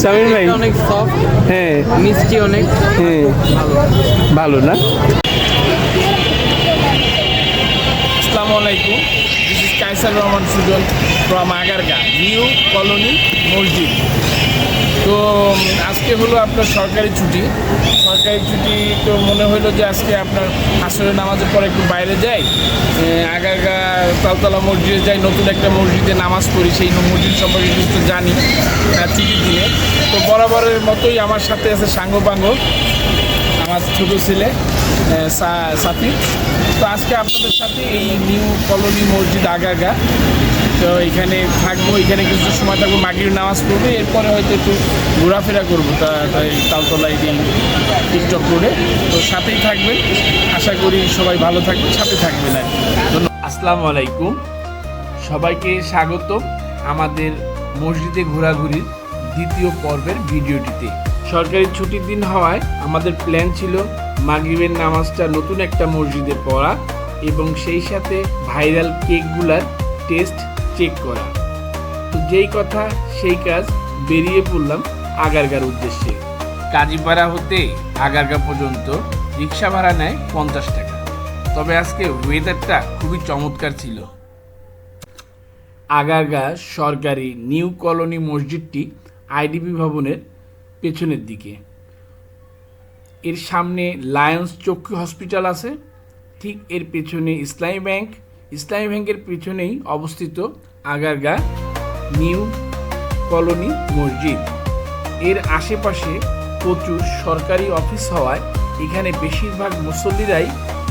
সামির ভাই? অনেক সফট হ্যাঁ। মিষ্টি অনেক। হ্যাঁ। ভালো ভালো না? আসসালামু আলাইকুম। This is Kaisar Rahman Sujan from Agargaon new colony মসজিদ তো আজকে হলো আপনার সরকারি ছুটি। সরকারি ছুটি তো মনে হলো যে আজকে আপনার আসরের নামাজের পরে একটু বাইরে যাই। এ, আগারগা তালতলা মসজিদে যাই নতুন একটা মসজিদে নামাজ পড়ি সেই মসজিদ সম্পর্কে কিছু জানি ছুটির দিনে তো বরাবরের মতোই আমার সাথে আছে সাঙ্গপাঙ্গ আমার ছোটো ছেলে সাথী। তো আজকে আপনাদের সাথে এই নিউ কলোনি মসজিদ আগাগা তো এখানে থাকব, এখানে কিছু সময় থাকব মাগির নামাজ পড়ব, এরপরে হয়তো একটু ঘোরাফেরা করব তালতলায় দিন টিকটক করে তো সাথেই থাকবেন, আশা করি সবাই ভালো থাকবে সাথে কি। ধন্যবাদ আসসালামু আলাইকুম। সবাইকে স্বাগত আমাদের মসজিদে ঘোরাঘুরির দ্বিতীয় পর্বের ভিডিওটিতে। সরকারি ছুটির দিন হওয়ায় আমাদের প্ল্যান ছিল মাগরিবের নামাজটা নতুন একটা মসজিদে পড়া এবং সেই সাথে ভাইরাল কেকগুলার টেস্ট চেক করা। তো যেই কথা সেই কাজ বেরিয়ে পড়লাম আগারগার উদ্দেশ্যে। কাজীপাড়া হতে আগারগা পর্যন্ত রিক্সা ভাড়া নেয় পঞ্চাশ টাকা। তবে আজকে ওয়েদারটা খুবই চমৎকার ছিল। আগারগা সরকারি নিউ কলোনি মসজিদটি আইডিবি ভবনের পেছনের দিকে। এর সামনে লায়ন্স চক্ষু হসপিটাল আছে। ঠিক এর পেছনে ইসলামী ব্যাংক। ইসলামী ব্যাংকের পেছনেই অবস্থিত আগারগা, নিউ কলোনি, মসজিদ। এর আশেপাশে প্রচুর সরকারি অফিস হওয়ায় এখানে বেশিরভাগ মুসল্লিরাই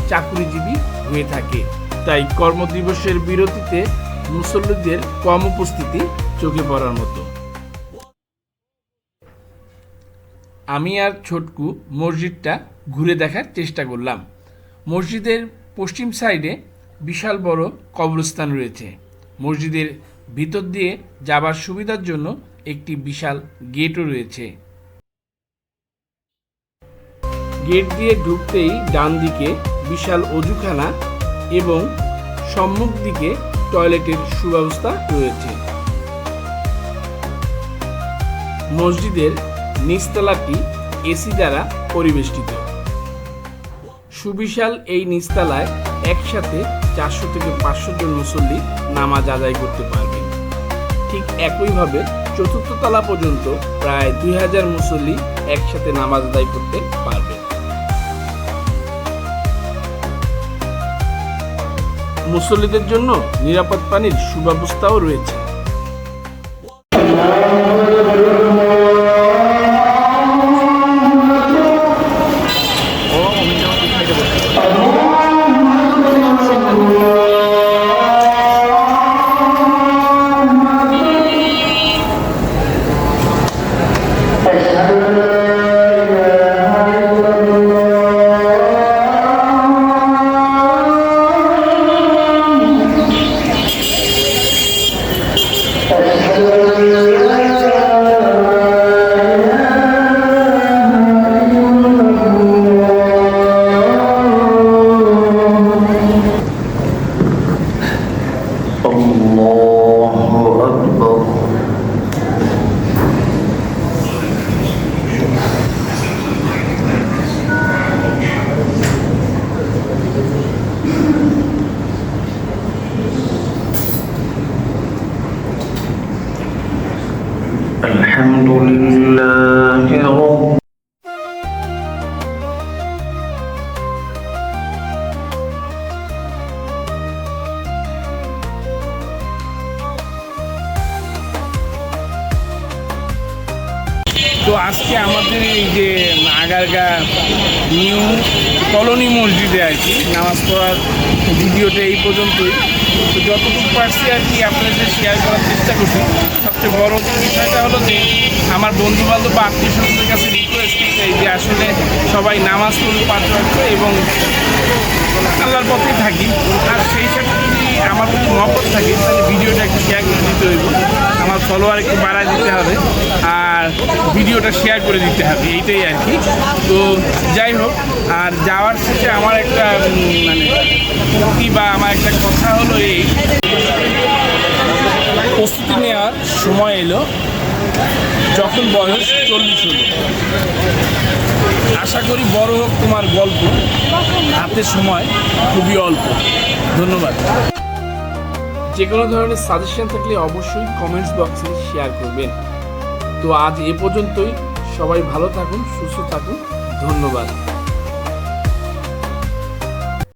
চাকরিজীবী হয়ে থাকে। তাই কর্মদিবসের বিরতিতে মুসল্লিদের কম উপস্থিতি চোখে পড়ার মতো। আমি আর ছোটকু মসজিদটা ঘুরে দেখার চেষ্টা করলাম। মসজিদের পশ্চিম সাইডে বিশাল বড় কবরস্থান রয়েছে। মসজিদের ভিতর দিয়ে যাবার সুবিধার জন্য একটি বিশাল গেটও রয়েছে। গেট দিয়ে ঢুকতেই ডান দিকে বিশাল অজুখানা এবং সম্মুখ দিকে টয়লেটের সুব্যবস্থা রয়েছে। মসজিদের নিচতলাটি এসি দ্বারা পরিবেষ্টিত। সুবিশাল এই নিচতলায় একসাথে চারশো থেকে পাঁচশো জন মুসল্লি নামাজ আদায় করতে পারবে। ঠিক একইভাবে চতুর্থ তলা পর্যন্ত প্রায় দুই হাজার মুসল্লি একসাথে নামাজ আদায় করতে পারবে। মুসল্লিদের জন্য নিরাপদ পানির সুব্যবস্থাও রয়েছে। الله أكبر. الحمد لله رب তো আজকে আমাদের এই যে আগারগা নিউ কলোনি মসজিদে আর কি নামাজ পড়ার ভিডিওটা এই পর্যন্তই। তো যতটুকু পারছি আর কি আপনাদের শেয়ার করার চেষ্টা করছি। সবচেয়ে বড় বিষয়টা হলো যে আমার বন্ধু বান্ধব বা আত্মীয় স্বজনদের কাছে রিকোয়েস্ট এই যে আসলে সবাই নামাজ পাঁচ ওয়াক্ত এবং আল্লাহর পথে থাকি। আর সেই সাথে যদি আমার প্রতি মহব্বত থাকে, তাহলে ভিডিওটা একটু শেয়ার করে দিতে হইব। আমার ফলোয়ার একটু বাড়ায় দিতে হবে। আর ভিডিওটা শেয়ার করে দিতে হবে, এইটাই আর কি। তো যাই হোক, আর যাওয়ার শেষে আমার একটা মানে উক্তি বা আমার একটা কথা হলো এই প্রস্তুতি নেওয়ার সময় এলো, যখন বয়স চল্লিশ হলো। আশা করি বড় হোক তোমার গল্প, হাতে সময় খুবই অল্প। ধন্যবাদ। যে কোনো ধরনের সাজেশন থাকলে অবশ্যই কমেন্টস বক্সে শেয়ার করবেন। তো আজ এ পর্যন্তই। সবাই ভালো থাকুন সুস্থ থাকুন। ধন্যবাদ।